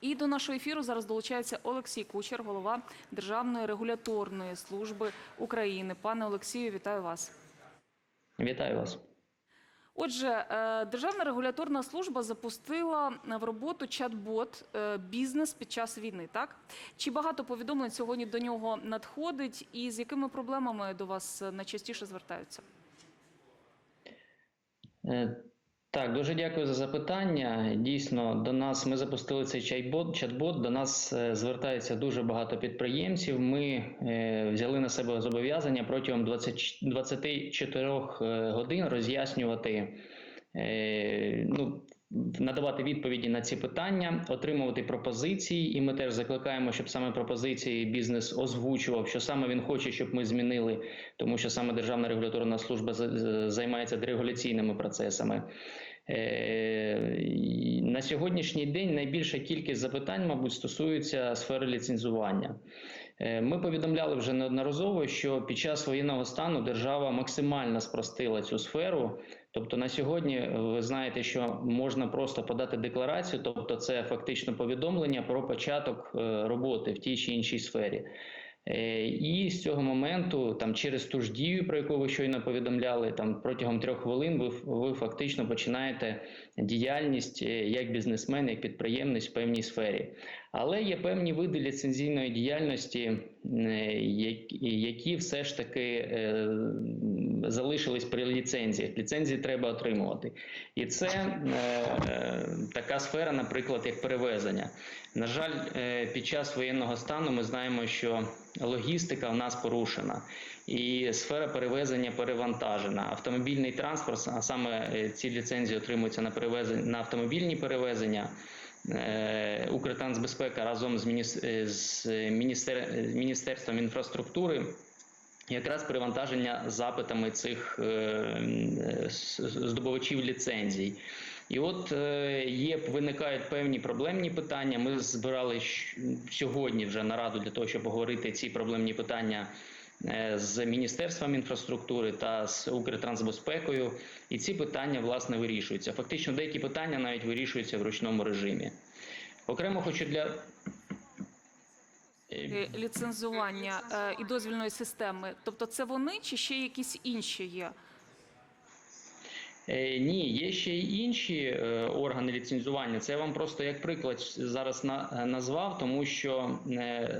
І до нашого ефіру зараз долучається Олексій Кучер, голова Державної регуляторної служби України. Пане Олексію, вітаю вас. Вітаю вас. Отже, е, Державна регуляторна служба запустила в роботу чат-бот е, бізнес під час війни. Так чи багато повідомлень сьогодні до нього надходить, і з якими проблемами до вас е, найчастіше звертаються? Так, дуже дякую за запитання. Дійсно, до нас ми запустили цей чат-бот. До нас е, звертається дуже багато підприємців. Ми е, взяли на себе зобов'язання протягом 20, 24 е, годин роз'яснювати. е, Ну, надавати відповіді на ці питання, отримувати пропозиції, і ми теж закликаємо, щоб саме пропозиції бізнес озвучував, що саме він хоче, щоб ми змінили, тому що саме Державна регуляторна служба займається дерегуляційними процесами. Е, На сьогоднішній день найбільша кількість запитань, мабуть, стосується сфери ліцензування. Е, Ми повідомляли вже неодноразово, що під час воєнного стану держава максимально спростила цю сферу. Тобто на сьогодні е, ви знаєте, що можна просто подати декларацію, тобто це фактично повідомлення про початок роботи в тій чи іншій сфері. Е, І з цього моменту, там через ту ж дію, про яку ви щойно повідомляли, там протягом трьох хвилин ви, ви фактично починаєте діяльність е, як бізнесмен, як підприємець в певній сфері. Але є певні види ліцензійної діяльності, е, які- все ж таки е, залишились при ліцензіях. Ліцензії треба отримувати. І це е, така сфера, наприклад, як перевезення. На жаль, під час воєнного стану ми знаємо, що логістика в нас порушена, і сфера перевезення перевантажена. Автомобільний транспорт, а саме ці ліцензії отримуються на перевезення на автомобільні перевезення. Е, Укртрансбезпека разом з, е, з міністер... Міністерством інфраструктури якраз перевантаження запитами цих е, здобувачів ліцензій. І от є виникають певні проблемні питання. Ми збирали сьогодні вже нараду для того, щоб обговорити ці проблемні питання. Е, З міністерством інфраструктури та з Укртрансбезпекою, і ці питання власне вирішуються. Фактично, деякі питання навіть вирішуються в ручному режимі. Окремо хочу для Е, Ліцензування е, і дозвільної системи. Тобто, це вони чи ще якісь інші є? Е, Ні, є ще й інші е, органи ліцензування. Це я вам просто як приклад зараз е, назвав, тому що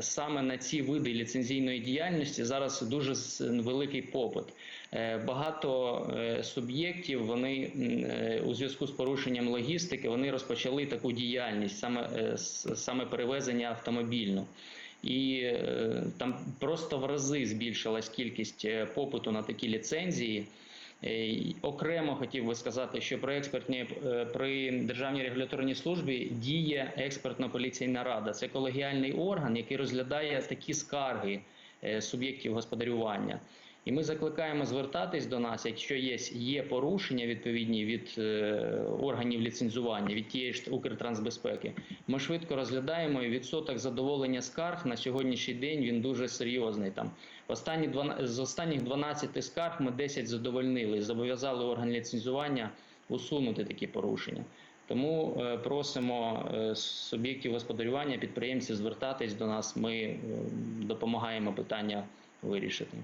саме на ці види ліцензійної діяльності зараз дуже великий попит. Багато суб'єктів вони у зв'язку з порушенням логістики вони розпочали таку діяльність, саме, саме перевезення автомобільну. І там просто в рази збільшилась кількість попиту на такі ліцензії. Е, Окремо хотів би сказати, що при експертній е, при державній регуляторній службі діє експертно-поліційна рада. Це колегіальний орган, який розглядає такі скарги е, суб'єктів господарювання. І ми закликаємо звертатись до нас, якщо є, є порушення відповідні від е, органів ліцензування, від тієї ж Укртрансбезпеки. Ми швидко розглядаємо і відсоток задоволення скарг на сьогоднішній день він дуже серйозний. Там останні 12, з останніх 12 скарг ми 10 задовольнили, зобов'язали орган ліцензування усунути такі порушення. Тому е, просимо е, суб'єктів господарювання, підприємців звертатись до нас. Ми е, допомагаємо питання вирішити.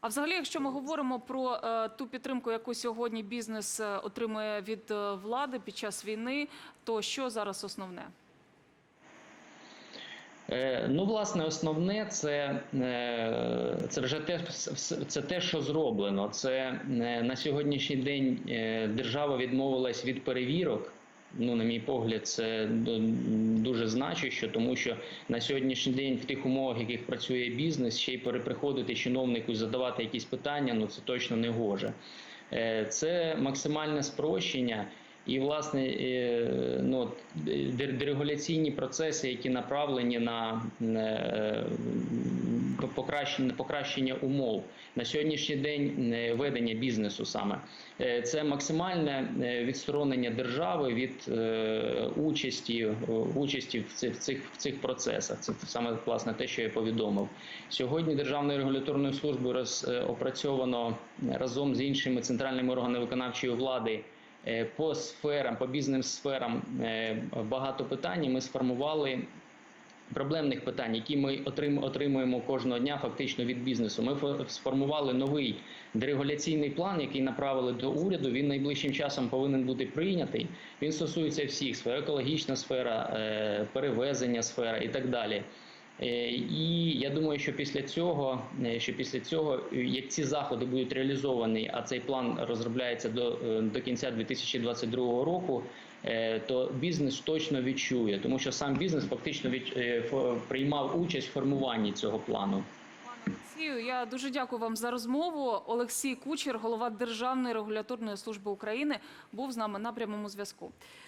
А взагалі, якщо ми говоримо про е, ту підтримку, яку сьогодні бізнес е, отримує від е, влади під час війни, то що зараз основне? Е, Ну, власне, основне це, е, це вже те, це те, що зроблено. Це е, на сьогоднішній день е, держава відмовилась від перевірок. Ну, на мій погляд, це дуже значуще, тому що на сьогоднішній день в тих умовах, в яких працює бізнес, ще й переприходити чиновнику і задавати якісь питання, ну це точно не гоже. Е, Це максимальне спрощення. І, власне, е, ну, дерегуляційні процеси, які направлені на е, покращення, покращення умов на сьогоднішній день е, ведення бізнесу саме. Е, Це максимальне е, відсторонення держави від участі, участі в цих, в цих, в цих процесах. Це саме власне те, що я повідомив. Сьогодні Державною регуляторною службою роз, опрацьовано разом з іншими центральними органами виконавчої влади по сферам, по бізнес-сферам е, багато питань. Ми сформували проблемних питань, які ми отрим- отримуємо кожного дня фактично від бізнесу. Ми фо- сформували новий дерегуляційний план, який направили до уряду. Він найближчим часом повинен бути прийнятий. Він стосується всіх сфер, екологічна сфера, е, перевезення сфера і так далі. Е, І я думаю, що після цього, е, що після цього, як ці заходи будуть реалізовані, а цей план розробляється до, до кінця 2022 року, то бізнес точно відчує, тому що сам бізнес фактично від, е, приймав участь в формуванні цього плану. Я дуже дякую вам за розмову. Олексій Кучер, голова Державної регуляторної служби України, був з нами на прямому зв'язку.